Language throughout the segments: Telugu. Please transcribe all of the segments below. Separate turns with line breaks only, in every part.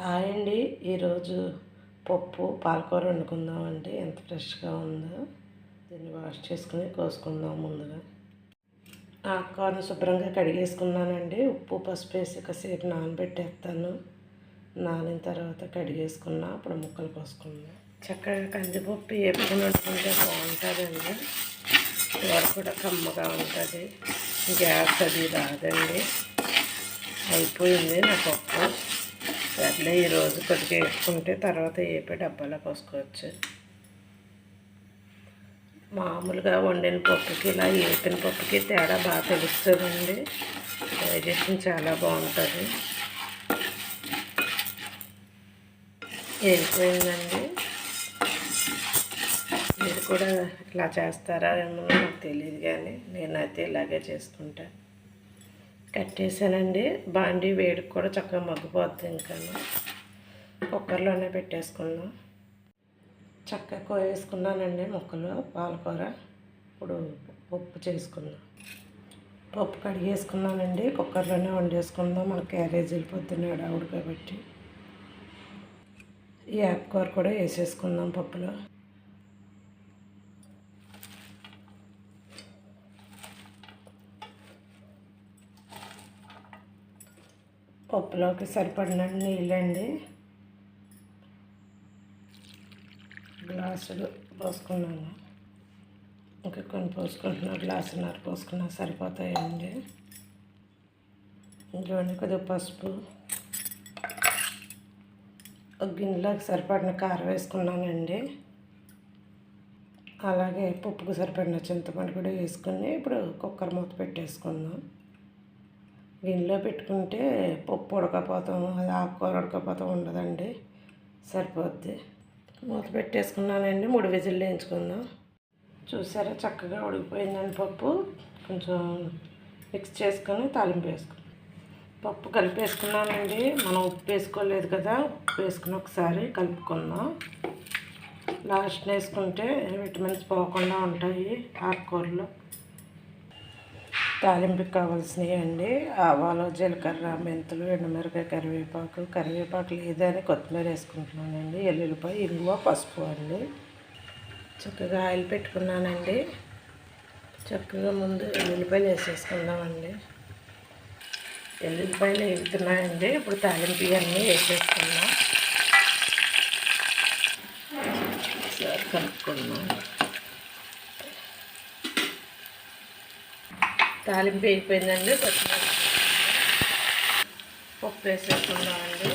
హాయ్ అండి. ఈరోజు పప్పు పాలకూర వండుకుందామండి ఎంత ఫ్రెష్గా ఉందో దీన్ని వాష్ చేసుకుని కోసుకుందాం ముందుగా. ఆకుకూరను శుభ్రంగా కడిగేసుకున్నానండి. ఉప్పు పసుపు వేసి కాసేపు నానబెట్టేస్తాను. నానిన తర్వాత కడిగేసుకున్నా అప్పుడు ముక్కలు కోసుకుందాం. చక్కగా కందిపప్పు వేపుకొని వండుకుంటే బాగుంటుందండి. కూర కూడా కమ్మగా ఉంటుంది. గ్యాస్ అది రాదండి. అయిపోయింది నా పప్పు. అట్లే ఈరోజు కొద్దిగా వేసుకుంటే తర్వాత ఏపీ డబ్బాలో పోసుకోవచ్చు. మామూలుగా వండిన పప్పుకి ఇలా ఏపిన పప్పుకి తేడా బాగా తెలుస్తుందండి. డైజెషన్ చాలా బాగుంటుంది. వెళ్ళిపోయిందండి మీరు కూడా ఇలా చేస్తారా ఏమో నాకు తెలియదు కానీ నేనైతే ఇలాగే చేసుకుంటాను కట్టేసానండి. బాండీ వేడికి కూడా చక్కగా మగ్గిపోద్ది ఇంకా. కుక్కర్లోనే పెట్టేసుకుందాం చక్కగా కోయేసుకున్నానండి ముక్కలు పాలకూర. ఇప్పుడు పప్పు చేసుకుందాం పప్పు కడిగేసుకున్నానండి. కుక్కర్లోనే వండేసుకుందాం. మన క్యారేజీలు పొద్దున్న ఆవిడ కాబట్టి. ఈ ఆకుకూర కూడా వేసేసుకుందాం పప్పులో. పప్పులోకి సరిపడిన నీళ్ళండి. గ్లాసులు పోసుకున్నాను. ఇంకా కొన్ని పోసుకుంటున్నా గ్లాసున్నర పోసుకున్నా సరిపోతాయండి. ఇంట్లోని కొద్దిగా పసుపు. ఒక గిన్నెలోకి సరిపడిన కారం వేసుకున్నానండి. అలాగే పప్పుకు సరిపడిన చింతపండు కూడా వేసుకుని ఇప్పుడు కుక్కర్ మూత పెట్టేసుకుందాం. గిన్నెలో పెట్టుకుంటే పప్పు ఉడకపోతాం అది ఆకుకూర ఉడకపోతాం ఉండదండి సరిపోద్ది. మూత పెట్టేసుకున్నానండి మూడు విజిల్లు వేయించుకుందాం. చూసారా చక్కగా ఉడికిపోయిందండి పప్పు. కొంచెం మిక్స్ చేసుకొని తాలింపు వేసుకున్నాం పప్పు కలిపేసుకున్నానండి మనం ఉప్పు వేసుకోలేదు కదా ఉప్పు వేసుకుని ఒకసారి కలుపుకుందాం. లాస్ట్ వేసుకుంటే విటమిన్స్ పోకుండా ఉంటాయి ఆకుకూరలో. తాలింపుకి కావాల్సినవి అండి ఆవాలు జీలకర్ర మెంతులు ఎండుమిరకాయ కరివేపాకు. కరివేపాకు లేదని కొత్తిమీర వేసుకుంటున్నానండి. ఎల్లుల్లిపాయ ఇంగువ పసుపు అండి. చక్కగా ఆయిల్ పెట్టుకున్నానండి. చక్కగా ముందు ఎల్లుల్లిపాయలు వేసేసుకుందామండి. ఎల్లుల్లిపాయలు వేస్తున్నాయండి ఇప్పుడు తాలింపు ఇవన్నీ వేసేసుకుందాం. కలుపుకుందాం. తాలింపు వేగిపోయిందండి. కొత్తిమీర పప్పు వేసేసుకుందామండి.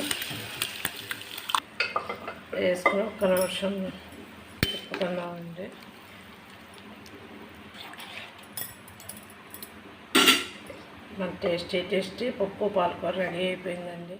వేసుకుని ఒక్క నిమిషం తిప్పుకుందామండి. మన టేస్టీ టేస్టీ పప్పు పాలకూర రెడీ అయిపోయిందండి.